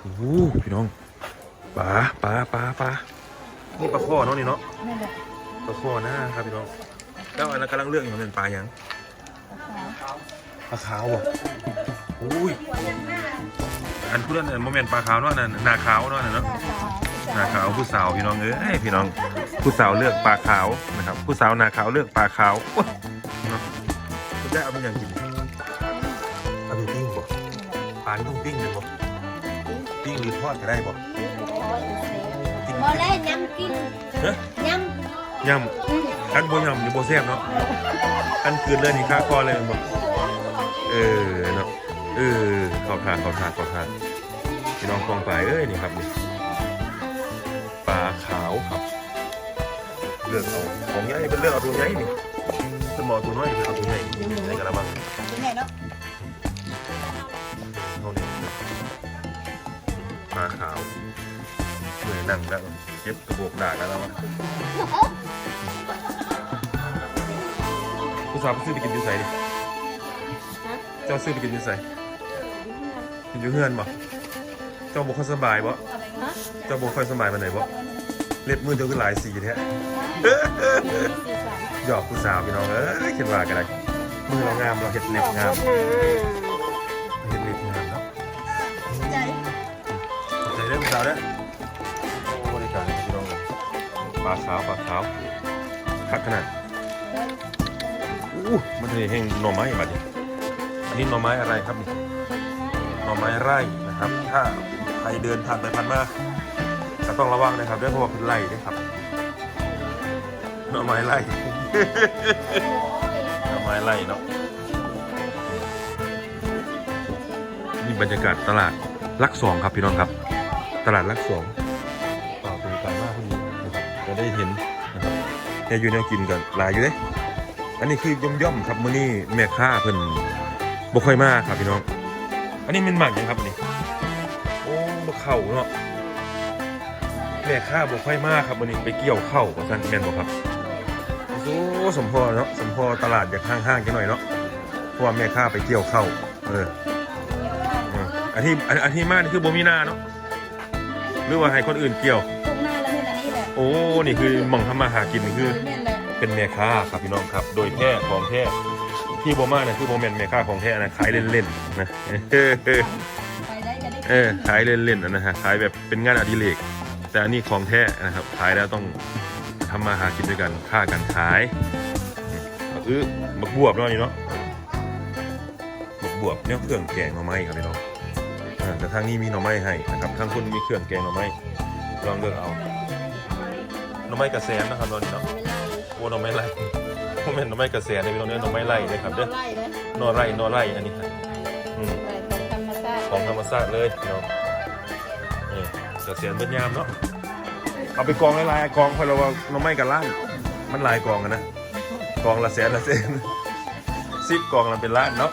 โอ้โหพี่น้องปลาปลาปลาปลานี่ปลาข้อเนาะนี่เนาะนั่นแหละปลาข้อนะครับพี่น้องแล้วอันนั้นกำลังเลือกอยู่เป็นปลาหยังปลาขาวบ่โอ้ยอันพูดนั่นโมเมนต์ปลาขาวเนาะนั่นนาขาวเนาะนั่นเนาะนาขาวผู้สาวพี่น้องเอ้ยพี่น้องผู้สาวเลือกปลาขาวนะครับ ผู้สาวนาขาวเลือกปลาขาวเนาะจะได้เอาเป็นอย่างกินเอาเป็นปิ้งบ่ปลาต้องปิ้งเลยบ่ ปิ้งหรือทอดก็ได้บ่ปิ้งบ่แล้วยำกินเฮ้ยยยำกันบ่ยำหรือบ่แซ่บเนาะกันคืนเลยนี่ค่าคอเลยบ่เออเนาะเออเข้าทางเข้าทางเข้าทางพี่น้องกองไปเอ้ยนี่ครับนี่ปลาขาวครับเลือกเอาของใหญ่เป็นเลือกเอาตัวใหญ่นี่สมอตัวน้อยเป็นเอาตัวใหญ่ในกระมังำยังไงเนาะาขาวเหนื่อยนั่งแล้วเก็บกระโบกด่ากันแล้ววะผู้สาวซื้อไปกินยูใส่ดิเจ้าซื้อไปกินยูใส่กินยูเฮือนบ่เจ้าบ่ค่อยสบายบ่เจ้าบ่ค่อยสบายปานไหนบ่เล็บมือเจ้าคือหลายสีแท้หยอกผู้สาวพี่น้องเอ้ยคิดว่ากันไรมือเรางามเราเห็ดเล็บงาม สาวเด้อโอ้บริการพี่น้องเลยปลาขาวปลาขาวคักขนาดอู้มันเลยแห้งหน่อไม้บัดนี้อันนี้หน่อไม้อะไรครับนี่หน่อไม้ไร่นะครับ ถ้าใครเดินผ่านไปผ่านมาก็ต้องระวังนะครับด้วยเพราะว่าเป็นไร่นะครับหน่อไม้ไร่หน่อไม้ไร่เนาะนี่บรรยากาศตลาดลักสองครับพี่น้องครับ ตลาดลักสองต่อเป็นการมากพอดีนะครับจะได้เห็นนะครับแค่อยู่แนวกินกันลายอยู่เด้อันนี้คือย่อมย่อมครับมื้อนี้แม่ค้าเพิ่นบ่ค่อยมากครับพี่น้อง อันนี้เป็นหมักยังครับอันนี้ โอ้บ่เข้าเนาะแม่ค้าบ่ค่อยมากครับมื้อนี้ไปเกี่ยวเข้าวว่าซั่นแม่นบ่ครับโอ้สมพอเนาะสมพอตลาดอยากห้างๆกันหน่อยเนาะเพราะว่าแม่ค้าไปเกี่ยวเข้าเอออันที่อันที่มากนี่คือบ่มีหน้าเนาะ หรือว่าให้คนอื่นเกี่ยวพวกหน้าแล้วเนี่ยอันนี้แหละโอ้นี่คือหม่องทำมาหากินนี่คือเนี่ยแหละเป็นแม่ค้าครับพี่น้องครับ โดยแท้ของแท้ที่โบมาเนี่ยคือโบแมนแม่ค้าของแท้นะขายเล่นๆนะเออเออไปได้ก็ได้เออขายเล่นๆนะฮะขายแบบเป็นงานอดิเรกแต่อันนี้ของแท้นะครับขายแล้วต้องทำมาหากินด้วยกันค่ากันขายก็คือบักบวบเนาะนี่เนาะบักบวบเนี่ยเครื่องแกงหน่อไม้ครับพี่น้อง อ่าแต่ทางนี้มีหน่อไม้ให้นะครับทางคุณมีเครื่องแกงหน่อไม้ลองเลือกเอาหน่อไม้กระแสนนะครับตอนนี้เนาะโอ้หน่อไม้ไล่ผมเห็นหน่อไม้กระแสในพี่น้องเนี่ยหน่อไม้ไล่เลยครับเด้อไล่เลยหน่อไร่หน่อไร่อันนี้ครับอืมไล่ของธรรมชาติของธรรมชาติเลยพี่น้องนี่กระเสียนเป็นยามเนาะเอาไปกองหลายๆกองพอเราว่าหน่อไม้กับล้านมันหลายกองกันนะกองละแสนละแสนสิบกองละเป็นล้านเนาะ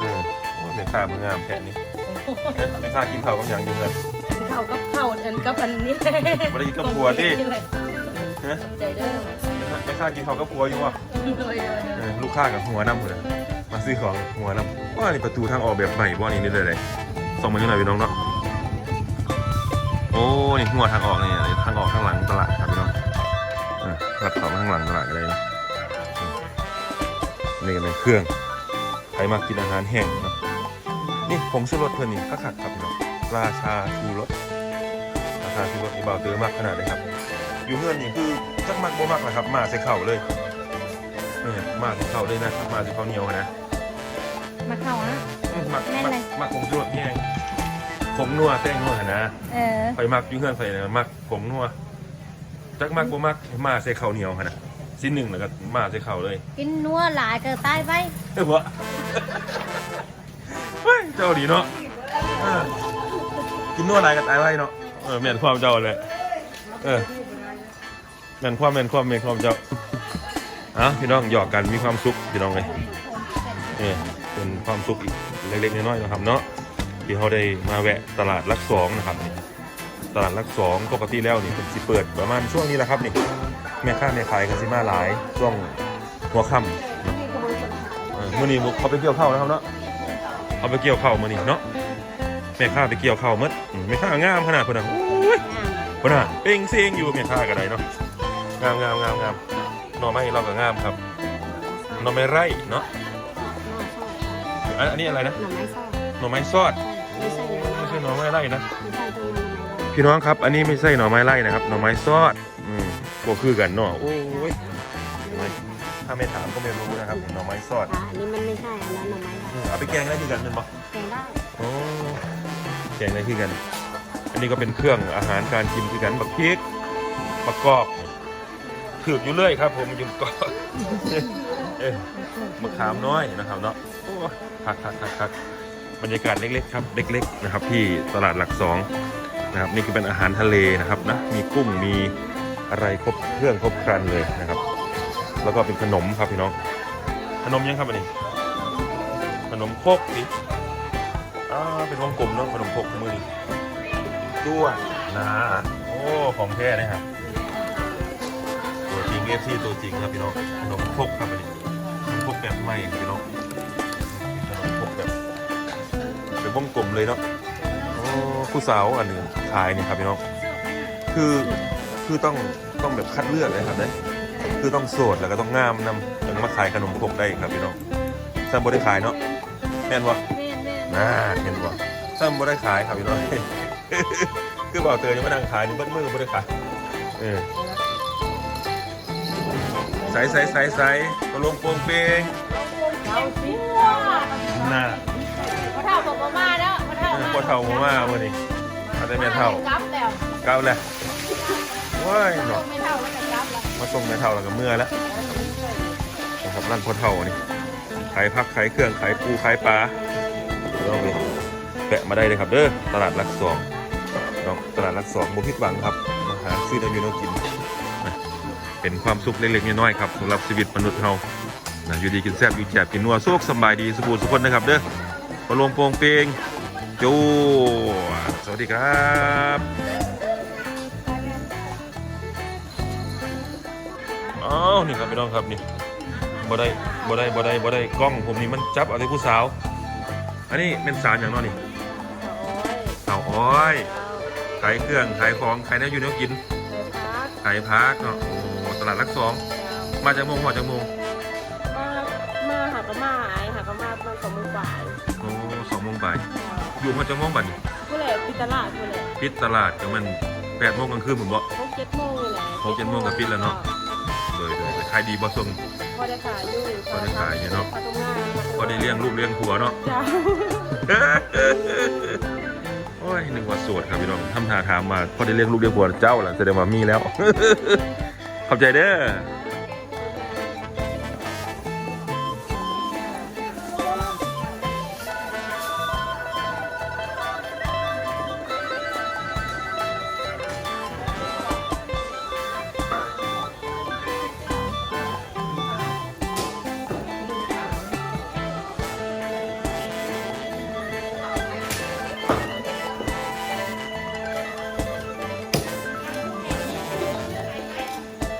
อืมโอ้ยเป็นค่ามันงามแค่นี้ เอ๊ะเป็นค่ากินข้าวกับอย่างอยู่เลยเข้ากับเข้าอันกับอันนี้บ่ได้กินกับผัวดิฮะใจเด้อเป็นค่ากินข้าวกับผัวอยู่วะโดยโดยเออลูกค้ากับหัวน้ำเลยมาซื้อของหัวน้ำว่านี่ประตูทางออกแบบใหม่ว่านี่นี่เลยเลยส่งมาที่ไหนพี่น้องเนาะโอ้นี่หัวทางออกนี่ทางออกข้างหลังตลาดครับพี่น้องเออรัดเข้ามาข้างหลังตลาดกันเลยนะอืมนี่ก็เป็นเครื่องใครมากินอาหารแห้งเนาะ นี่ผงชูรสเพื่อนนี่คักๆครับพี่น้องราชาชูรสราชาชูรสนี่เบาเตอมากขนาดเลยครับ อยู่เพื่อนนี่คือจักมักบ่มักนะครับ มาใส่เข่าเลยเออมาถึงเขาเลยนะมาถึงเขาเหนียวอะนะมาเข้านะอืมมักแม่นมักเลยมักผงชูรสแห้งผงนัวแต้งนัวอะนะเออไฟมักอยุ่งเพื่อนไฟนะมักผงนัวจักมักบ่มักมาใส่ข้าวเหนียวอะนะสิ้นหนึ่งแล้วก็มาใส่ข้าวเลย กินนัวหลายเกินตายไปเออวะ เฮ้ยเจ้าดีเนาะเออกินนัวอะไรกันตายไว้เนาะเออแม่นความเจ้าเลยเออแม่นความแม่นความแม่นความเจ้าอะพี่น้องหยอกกันมีความสุขพี่น้องเลยนี่เป็นความสุขอีกเล็กๆน้อยๆนะครับเนาะที่เขาได้มาแวะตลาดลักสองนะครับนี่ตลาดลักสองปกติแล้วนี่เป็นสิเปิดประมาณช่วงนี้แหละครับนี่แม่ค้าแม่ขายกันสิมาหลายช่วงหัวค่ำเนาะเออมื่อนี้เขาไปเกี่ยวข้าวนะครับเนาะ เขาไปเกี่ยวข้าวมื่อนี้เนาะแม่ค้าไปเกี่ยวข้าวหมดอืมแม่ค้างามขนาดเพิ่นน่ะโอ้ยเพิ่นน่ะเป่งเซียงอยู่แม่ค้าก็ได้เนาะงามงามงามงามหน่อไม้เราก็งามครับหน่อไม้ไร่เนาะอันอันนี้อะไรนะหน่อไม้ซอดหน่อไม้ซอดไม่ใช่หน่อไม้ไม่ใช่หน่อไม้ไร่นะไม่ใช่ตรงนั้นหน่อไม้พี่น้องครับ อันนี้ไม่ใช่หน่อไม้ไร่นะครับหน่อไม้ซอดอืมก็คือกันเนาะโอ้ยเห็นไหมถ้า ไม่ถามก็ไม่รู้นะครับหน่อไม้ซอดอะอันนี้มันไม่ใช่อันนั้นหน่อไม้อืมเอาไปแกงได้ที่กันเป็นปะแกงได้โอ้แกงได้ที่กัน อันนี้ก็เป็นเครื่องอาหารการกินที่กันบักพริกบักกอกถือกอยู่เรื่อยครับ ผมยุ่งกอกเอ้ยมะขามน้อยนะครับเนาะโอ้ยคักคักคักคักบรรยากาศเล็กๆครับ เล็ก ๆ นะครับ ที่ตลาดหลักสองนะครับนี่คือเป็นอาหารทะเลนะครับนะมีกุ้งมีอะไรครบเครื่องครบครันเลยนะครับ แล้วก็เป็นขนมครับพี่น้อง ขนมยังครับอันนี้ ขนมโคกสิอ่าเป็นวงกลมเนาะขนมโคกมือนี้ด้วนนะโอ้ของแท้นะครับตัวจริงเอฟซีตัวจริงครับพี่น้องขนมโคกครับอันนี้ขนมโคกแบบใหม่ครับพี่น้องขนมโคกแบบเป็นวงกลมเลยเนาะโอ้ผู้สาวอันหนึ่งขายนี่ครับพี่น้องคือคือต้องต้องแบบคัดเลือกเลยครับเนี่ย คือต้องโสดแล้วก็ต้องงามนำถึงมาขายขนมครกได้ครับพี่น้องซ้ำบ่ได้ขายเนาะแม่นวะแม่นแม่นน่าเห็นวะซ้ำบ่ได้ขายครับพี่น้องคือบ่าวเตยยังไม่นั่งขายนี่เบิ้มือบ่ได้ขายเออใส่ใส่ใส่ใส่ตะลงโปรงเปงเอาสิน่าพระเท่าบอกว่ามาแล้วพระเท่าเออพ่อเฒ่ามาว่ามื้อนี้เอาแต่แม่เฒ่ากลับแล้วเก้าแล้วว้ายเนาะไม่เท่าแล้วก็กลับแล้ว มาส่งแม่เท่าแล้วก็เมื่อแล้วนะครับร้านพ่อเท่านี่ขายผักขายเครื่องขายปูขายปลาลองไปแปะมาได้เลยครับเด้อตลาดรักสองน้องตลาดรักสองบุพิดหวังครับมาหาซื้อน้ำยูโนกินเป็นความสุขเล็กๆน้อยๆครับสำหรับชีวิตมนุษย์เรานะอยู่ดีกินแซ่บอยู่แจบกินนัวสุขสบายดีสุขสุขคนนะครับเด้อปลงโปรงเปงจูสวัสดีครับาวนี่ครับพี่น้องครับนี่บ่ได้บ่ได้บ่ได้บ่ได้กล้องผมนี่มันจับเอะไรผู้สาว อันนี้เป็นสารอย่างเน้อนี่โอ้ยเต่าอ้อยขายเครื่องขายของขายแนวอยู่แนวกินเลยพักขายพักเนาะโอ้ตลาดรักสองมาจากโมงมาจากโมงมามาหากะมาหายหากะมามาสองมือบ่ายโอ้สองโมงบ่ายอยู่มาจากโมงบัดนี่ผู้แหล่ปิดตลาดผู้แหล่ปิดตลาดก็มันแปดโมงกลางคืนผมบอกหกเจ็ดโมงเลยแหละหกเจ็ดโมงก็ปิดแล้วเนาะเลยเลยขายดีบ่ส่งพอได้ขายอยู่พอได้ขายอยู่เนาะพอตรงงานพอได้เลี้ยงลูกเลี้ยงผัวเนาะจ้าโอ้ยนึกว่าโสดครับพี่น้องทำท่าถามมาพอได้เลี้ยงลูกเลี้ยงผัวเจ้าล่ะแสดงว่ามีแล้วขอบใจเด้อ